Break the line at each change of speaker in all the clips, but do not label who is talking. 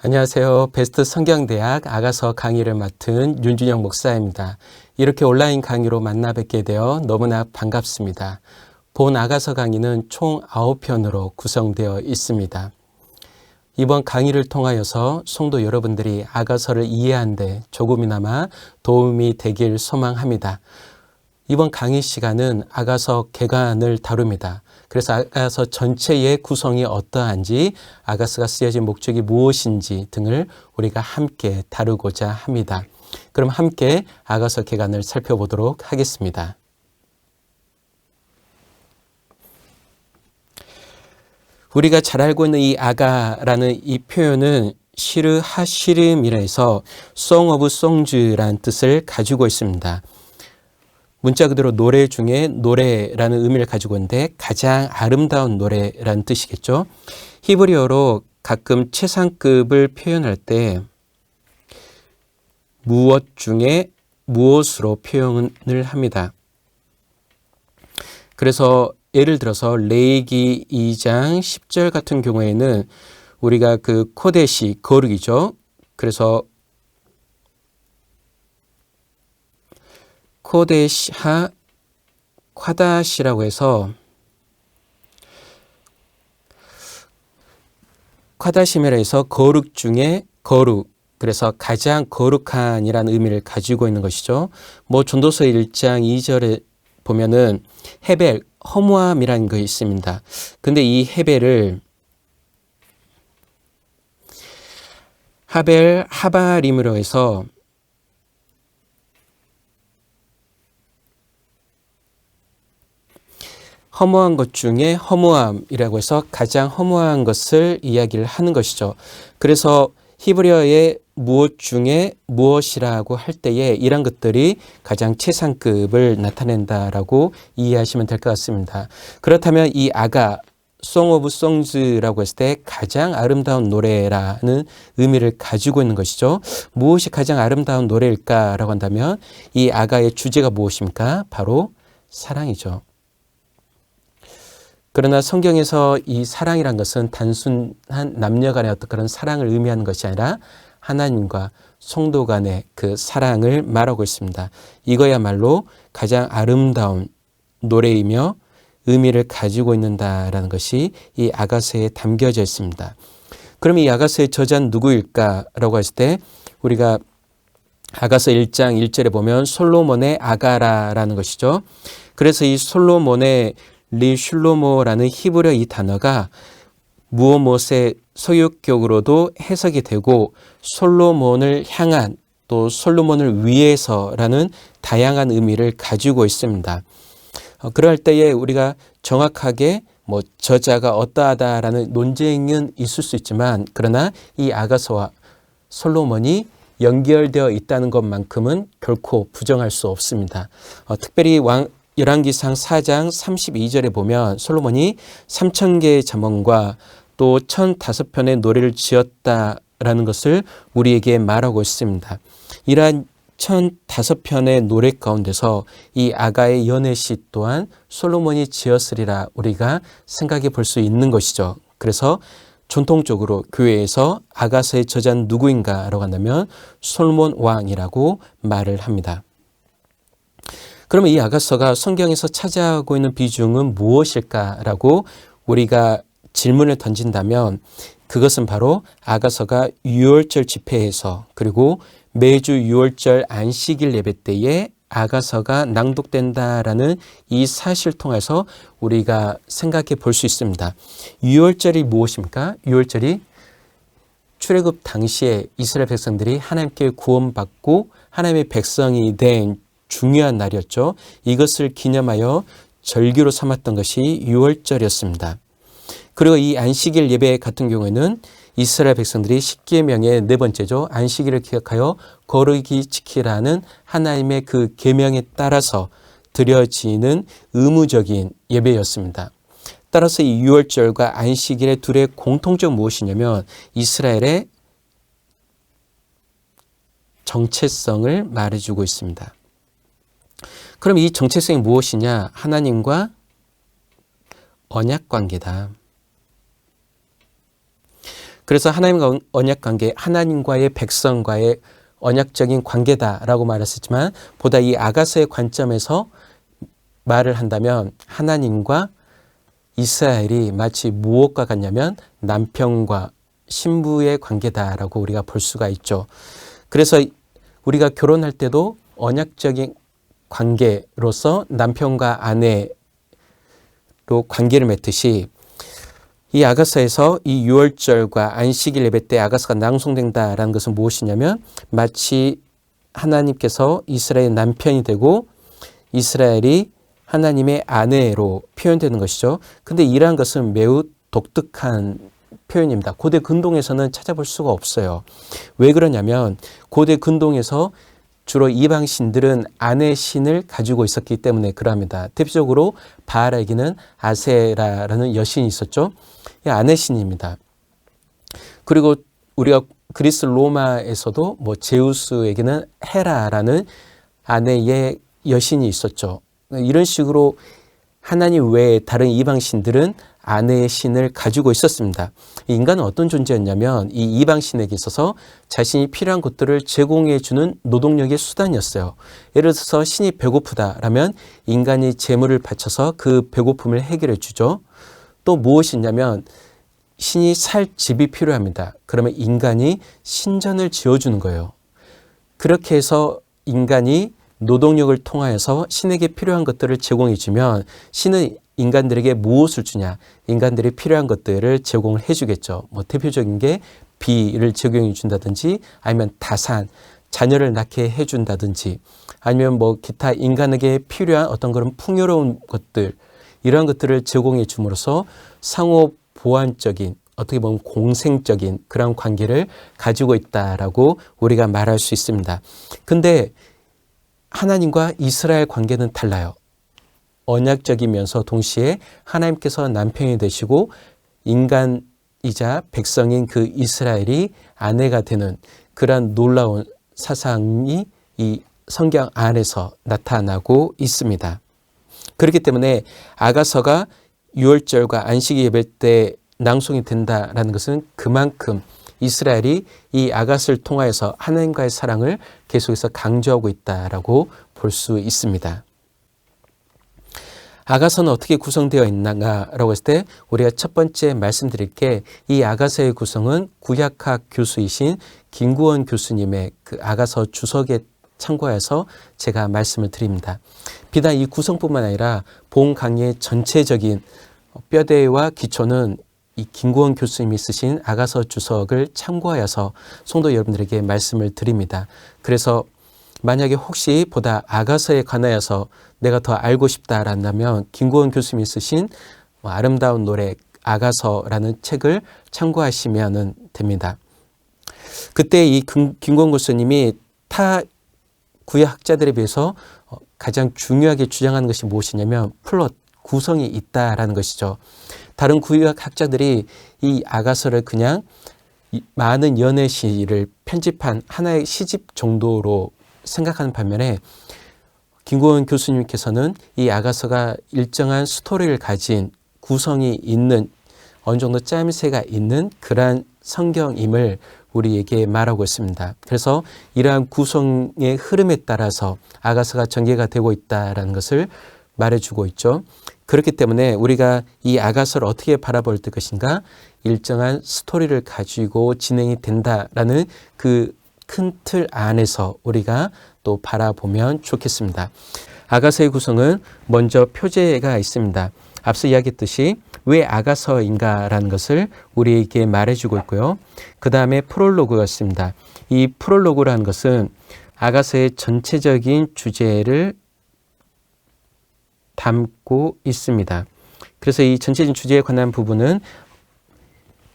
안녕하세요. 베스트 성경대학 아가서 강의를 맡은 윤준영 목사입니다. 이렇게 온라인 강의로 만나 뵙게 되어 너무나 반갑습니다. 본 아가서 강의는 총 9편으로 구성되어 있습니다. 이번 강의를 통하여서 성도 여러분들이 아가서를 이해하는데 조금이나마 도움이 되길 소망합니다. 이번 강의 시간은 아가서 개관을 다룹니다. 그래서 아가서 전체의 구성이 어떠한지, 아가서가 쓰여진 목적이 무엇인지 등을 우리가 함께 다루고자 합니다. 그럼 함께 아가서 개관을 살펴보도록 하겠습니다. 우리가 잘 알고 있는 이 아가라는 이 표현은 시르 해서 Song of Songs란 뜻을 가지고 있습니다. 문자 그대로 노래 중에 노래라는 의미를 가지고 있는데 가장 아름다운 노래라는 뜻이겠죠. 히브리어로 가끔 최상급을 표현할 때 무엇 중에 무엇으로 표현을 합니다. 그래서 예를 들어서 레이기 2장 10절 같은 경우에는 우리가 그 코데시 거룩이죠. 그래서 코데시하 콰다시라고 해서 콰다시메라 해서 거룩 중에 거룩 그래서 가장 거룩한이라는 의미를 가지고 있는 것이죠. 뭐 전도서 1장 2절에 보면은 헤벨 허무함이라는 것이 있습니다. 근데 이 헤벨을 하벨 하바림으로 해서 허무한 것 중에 허무함이라고 해서 가장 허무한 것을 이야기를 하는 것이죠. 그래서 히브리어의 무엇 중에 무엇이라고 할 때에 이런 것들이 가장 최상급을 나타낸다라고 이해하시면 될 것 같습니다. 그렇다면 이 아가 Song of Songs라고 했을 때 가장 아름다운 노래라는 의미를 가지고 있는 것이죠. 무엇이 가장 아름다운 노래일까라고 한다면 이 아가의 주제가 무엇입니까? 바로 사랑이죠. 그러나 성경에서 이 사랑이란 것은 단순한 남녀 간의 어떤 그런 사랑을 의미하는 것이 아니라 하나님과 성도 간의 그 사랑을 말하고 있습니다. 이거야말로 가장 아름다운 노래이며 의미를 가지고 있는다라는 것이 이 아가서에 담겨져 있습니다. 그럼 이 아가서의 저자는 누구일까라고 했을 때 우리가 아가서 1장 1절에 보면 솔로몬의 아가라라는 것이죠. 그래서 이 솔로몬의 리슐로모라는 히브리어 이 단어가 무엇무엇의 소유격으로도 해석이 되고 솔로몬을 향한 또 솔로몬을 위해서라는 다양한 의미를 가지고 있습니다. 어, 그럴 때에 우리가 정확하게 뭐 저자가 어떠하다라는 논쟁은 있을 수 있지만 그러나 이 아가서와 솔로몬이 연결되어 있다는 것만큼은 결코 부정할 수 없습니다. 어, 특별히 왕, 열왕기상 4장 32절에 보면 솔로몬이 3천 개의 잠언과 또 1,005편의 노래를 지었다라는 것을 우리에게 말하고 있습니다. 이러한 1,005편의 노래 가운데서 이 아가의 연애시 또한 솔로몬이 지었으리라 우리가 생각해 볼 수 있는 것이죠. 그래서 전통적으로 교회에서 아가서의 저자는 누구인가라고 한다면 솔몬 왕이라고 말을 합니다. 그러면 이 아가서가 성경에서 차지하고 있는 비중은 무엇일까라고 우리가 질문을 던진다면 그것은 바로 아가서가 유월절 집회에서 그리고 매주 유월절 안식일 예배 때에 아가서가 낭독된다라는 이 사실 통해서 우리가 생각해 볼 수 있습니다. 유월절이 무엇입니까? 유월절이 출애굽 당시에 이스라엘 백성들이 하나님께 구원받고 하나님의 백성이 된 중요한 날이었죠. 이것을 기념하여 절기로 삼았던 것이 유월절이었습니다. 그리고 이 안식일 예배 같은 경우에는 이스라엘 백성들이 십계명의 네 번째죠. 안식일을 기억하여 거룩이 지키라는 하나님의 그 계명에 따라서 드려지는 의무적인 예배였습니다. 따라서 이 유월절과 안식일의 둘의 공통점 무엇이냐면 이스라엘의 정체성을 말해주고 있습니다. 그럼 이 정체성이 무엇이냐? 하나님과 언약 관계다. 그래서 하나님과 언약 관계, 하나님과의 백성과의 언약적인 관계다라고 말했었지만 보다 이 아가서의 관점에서 말을 한다면 하나님과 이스라엘이 마치 무엇과 같냐면 남편과 신부의 관계다라고 우리가 볼 수가 있죠. 그래서 우리가 결혼할 때도 언약적인 관계로서 남편과 아내로 관계를 맺듯이 이 아가서에서 이 유월절과 안식일 예배 때 아가서가 낭송된다라는 것은 무엇이냐면 마치 하나님께서 이스라엘 남편이 되고 이스라엘이 하나님의 아내로 표현되는 것이죠. 근데 이러한 것은 매우 독특한 표현입니다. 고대 근동에서는 찾아볼 수가 없어요. 왜 그러냐면 고대 근동에서 주로 이방 신들은 아내 신을 가지고 있었기 때문에 그럽니다. 대표적으로 바알에게는 아세라라는 여신이 있었죠. 아내 신입니다. 그리고 우리가 그리스 로마에서도 뭐 제우스에게는 헤라라는 아내의 여신이 있었죠. 이런 식으로 하나님 외에 다른 이방 신들은 아내의 신을 가지고 있었습니다. 인간은 어떤 존재였냐면 이 이방 신에게 있어서 자신이 필요한 것들을 제공해 주는 노동력의 수단이었어요. 예를 들어서 신이 배고프다라면 인간이 재물을 바쳐서 그 배고픔을 해결해 주죠. 또 무엇이냐면 신이 살 집이 필요합니다. 그러면 인간이 신전을 지어 주는 거예요. 그렇게 해서 인간이 노동력을 통하여서 신에게 필요한 것들을 제공해 주면 신은 인간들에게 무엇을 주냐? 인간들이 필요한 것들을 제공을 해주겠죠. 뭐 대표적인 게 비를 제공해 준다든지 아니면 다산, 자녀를 낳게 해준다든지 아니면 뭐 기타 인간에게 필요한 어떤 그런 풍요로운 것들 이러한 것들을 제공해 줌으로써 상호 보완적인 어떻게 보면 공생적인 그런 관계를 가지고 있다라고 우리가 말할 수 있습니다. 근데 하나님과 이스라엘 관계는 달라요. 언약적이면서 동시에 하나님께서 남편이 되시고 인간이자 백성인 그 이스라엘이 아내가 되는 그러한 놀라운 사상이 이 성경 안에서 나타나고 있습니다. 그렇기 때문에 아가서가 유월절과 안식 예배 때 낭송이 된다라는 것은 그만큼 이스라엘이 이 아가스를 통하여서 하나님과의 사랑을 계속해서 강조하고 있다라고 볼 수 있습니다. 아가서는 어떻게 구성되어 있나라고 했을 때 우리가 첫 번째 말씀드릴 게 이 아가서의 구성은 구약학 교수이신 김구원 교수님의 그 아가서 주석에 참고해서 제가 말씀을 드립니다. 비단 이 구성뿐만 아니라 본 강의의 전체적인 뼈대와 기초는 이 김구원 교수님이 쓰신 아가서 주석을 참고하여서 성도 여러분들에게 말씀을 드립니다. 그래서 만약에 혹시 보다 아가서에 관하여서 내가 더 알고 싶다라면 김구원 교수님이 쓰신 뭐 아름다운 노래 아가서라는 책을 참고하시면 됩니다. 그때 이 김구원 교수님이 타 구약 학자들에 비해서 어, 가장 중요하게 주장하는 것이 무엇이냐면 플롯, 구성이 있다라는 것이죠. 다른 구약 학자들이 이 아가서를 그냥 많은 연애 시를 편집한 하나의 시집 정도로 생각하는 반면에 김고은 교수님께서는 이 아가서가 일정한 스토리를 가진 구성이 있는 어느 정도 짜임새가 있는 그러한 성경임을 우리에게 말하고 있습니다. 그래서 이러한 구성의 흐름에 따라서 아가서가 전개가 되고 있다라는 것을 말해주고 있죠. 그렇기 때문에 우리가 이 아가서를 어떻게 바라볼 것인가 일정한 스토리를 가지고 진행이 된다라는 그 큰 틀 안에서 우리가 또 바라보면 좋겠습니다. 아가서의 구성은 먼저 표제가 있습니다. 앞서 이야기했듯이 왜 아가서인가라는 것을 우리에게 말해주고 있고요. 그 다음에 프롤로그가 있습니다. 이 프롤로그라는 것은 아가서의 전체적인 주제를 담고 있습니다. 그래서 이 전체적인 주제에 관한 부분은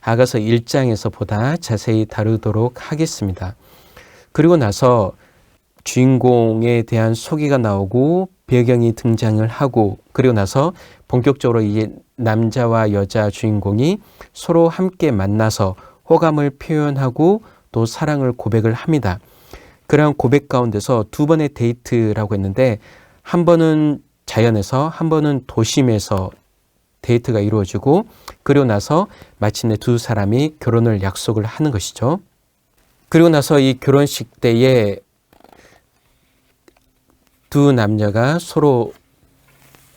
아가서 1장에서 보다 자세히 다루도록 하겠습니다. 그리고 나서 주인공에 대한 소개가 나오고 배경이 등장을 하고 그리고 나서 본격적으로 이 남자와 여자 주인공이 서로 함께 만나서 호감을 표현하고 또 사랑을 고백을 합니다. 그러한 고백 가운데서 두 번의 데이트라고 했는데 한 번은 자연에서 한 번은 도심에서 데이트가 이루어지고 그리고 나서 마침내 두 사람이 결혼을 약속을 하는 것이죠. 그리고 나서 이 결혼식 때에 두 남녀가 서로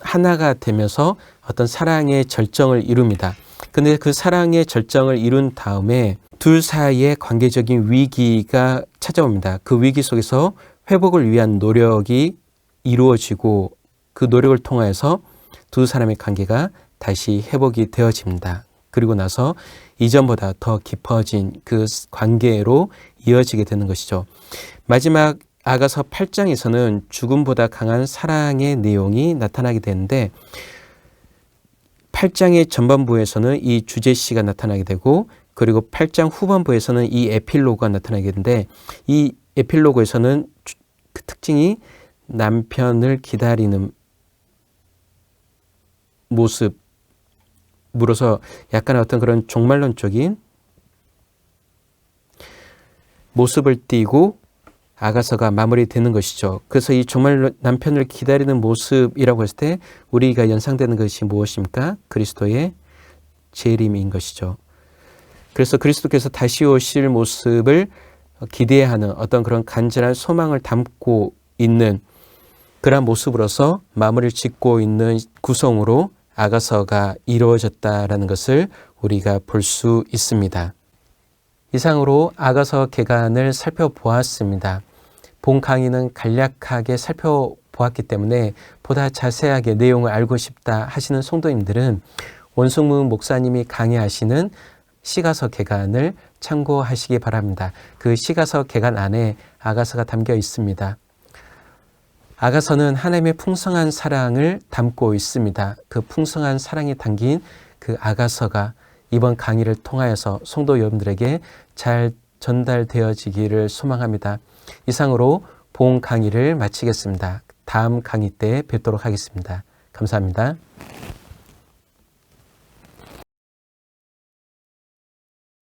하나가 되면서 어떤 사랑의 절정을 이룹니다. 근데 그 사랑의 절정을 이룬 다음에 둘 사이의 관계적인 위기가 찾아옵니다. 그 위기 속에서 회복을 위한 노력이 이루어지고 그 노력을 통해서 두 사람의 관계가 다시 회복이 되어집니다. 그리고 나서 이전보다 더 깊어진 그 관계로 이어지게 되는 것이죠. 마지막 아가서 8장에서는 죽음보다 강한 사랑의 내용이 나타나게 되는데 8장의 전반부에서는 이 주제시가 나타나게 되고 그리고 8장 후반부에서는 이 에필로그가 나타나게 되는데 이 에필로그에서는 그 특징이 남편을 기다리는 모습 물어서 약간 어떤 그런 종말론적인 모습을 띠고 아가서가 마무리되는 것이죠. 그래서 이 정말 남편을 기다리는 모습이라고 했을 때 우리가 연상되는 것이 무엇입니까? 그리스도의 재림인 것이죠. 그래서 그리스도께서 다시 오실 모습을 기대하는 어떤 그런 간절한 소망을 담고 있는 그러한 모습으로서 마무리를 짓고 있는 구성으로 아가서가 이루어졌다라는 것을 우리가 볼 수 있습니다. 이상으로 아가서 개간을 살펴보았습니다. 본 강의는 간략하게 살펴보았기 때문에 보다 자세하게 내용을 알고 싶다 하시는 성도님들은 원승문 목사님이 강의하시는 시가서 개간을 참고하시기 바랍니다. 그 시가서 개간 안에 아가서가 담겨 있습니다. 아가서는 하나님의 풍성한 사랑을 담고 있습니다. 그 풍성한 사랑이 담긴 그 아가서가 이번 강의를 통하여서 성도 여러분들에게 잘 전달되어지기를 소망합니다. 이상으로 본 강의를 마치겠습니다. 다음 강의 때 뵙도록 하겠습니다. 감사합니다.